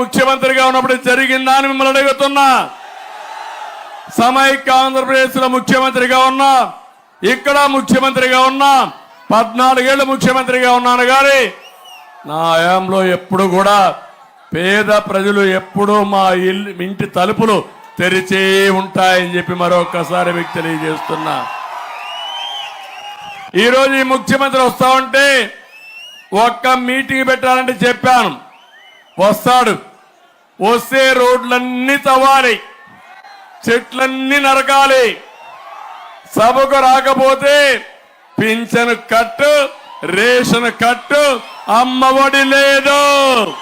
ముఖ్యమంత్రిగా ఉన్నప్పుడు జరిగిందా అని మిమ్మల్ని అడుగుతున్నా. సమైక్య ఆంధ్రప్రదేశ్లో ముఖ్యమంత్రిగా ఉన్నా ఇక్కడ ముఖ్యమంత్రిగా ఉన్నా పద్నాలుగేళ్ళు ముఖ్యమంత్రిగా ఉన్నాను కానీ నా హయాంలో ఎప్పుడు కూడా పేద ప్రజలు ఎప్పుడూ మా ఇల్లు ఇంటి తలుపులు తెరిచే ఉంటాయని చెప్పి మరొకసారి మీకు తెలియజేస్తున్నా. ఈరోజు ఈ ముఖ్యమంత్రి వస్తా ఉంటే ఒక్క మీటింగ్ పెట్టాలంటే చెప్పాను. వస్తాడు. వస్తే రోడ్లన్నీ తవ్వాలి. చెట్లన్నీ నరకాలి. సభకు రాకపోతే పింఛను కట్టు రేషన్ కట్టు అమ్మఒడి లేదు.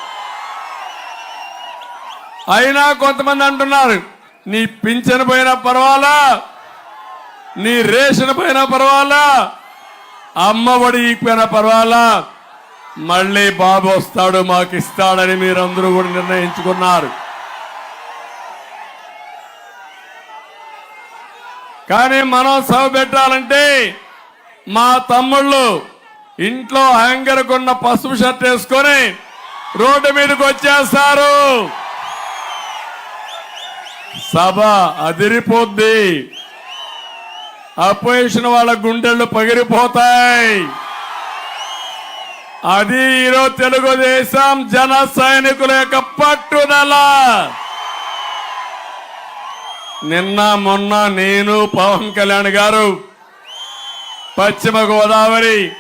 అయినా కొంతమంది అంటున్నారు నీ పింఛను పోయినా పర్వాలా? నీ రేషన్ పోయినా పర్వాలా? అమ్మఒడి ఈపోయినా పర్వాలా? మళ్ళీ బాబు వస్తాడు మాకు ఇస్తాడని మీరందరూ కూడా నిర్ణయించుకున్నారు. కానీ మనం సభ పెట్టాలంటే మా తమ్ముళ్ళు ఇంట్లో హ్యాంగర్కున్న పసుపు షర్ట్ వేసుకొని రోడ్డు మీదకి వచ్చేస్తారు. సభ అదిరిపోద్ది. అపోజిషన్ వాళ్ళ గుండెళ్ళు పగిరిపోతాయి అది ఈరోజు తెలుగుదేశం జన సైనికుల యొక్క పట్టుదల. నిన్న మొన్న నేను పవన్ కళ్యాణ్ గారు పశ్చిమ గోదావరి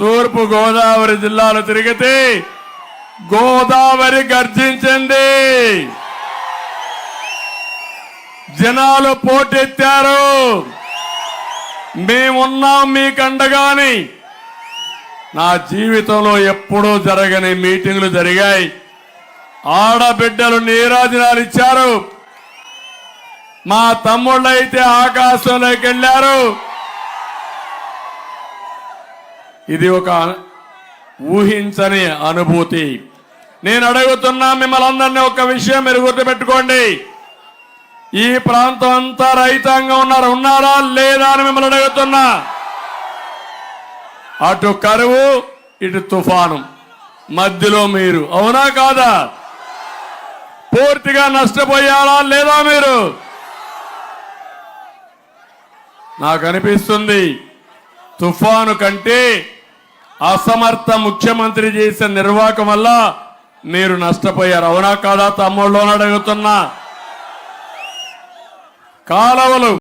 తూర్పు గోదావరి జిల్లాలో తిరిగితే గోదావరి గర్జించింది. జనాలు పోటెత్తారు. మేమున్నాం మీకండగాని అండగాని నా జీవితంలో ఎప్పుడూ జరగని మీటింగ్లు జరిగాయి. ఆడబిడ్డలు నీరాజనాలు ఇచ్చారు. మా తమ్ముళ్ళు అయితే ఆకాశంలోకి వెళ్ళారు. ఇది ఒక ఊహించని అనుభూతి. నేను అడుగుతున్నా మిమ్మల్ని అందరినీ ఒక విషయం మీరు గుర్తుపెట్టుకోండి. ఈ ప్రాంతం అంతా రైతాంగం ఉన్నారు. ఉన్నారా? లేదా అని మిమ్మల్ని అడుగుతున్నా. అటు కరువు ఇటు తుఫాను. మధ్యలో మీరు. అవునా కాదా? పూర్తిగా నష్టపోయారా లేదా మీరు? నాకు అనిపిస్తుంది తుఫాను కంటే అసమర్థ ముఖ్యమంత్రి చేసిన నిర్వాహకం వల్ల మీరు నష్టపోయారు. అవునా కాదా? తమ్ముళ్ళు అని అడుగుతున్నా. కాలవలు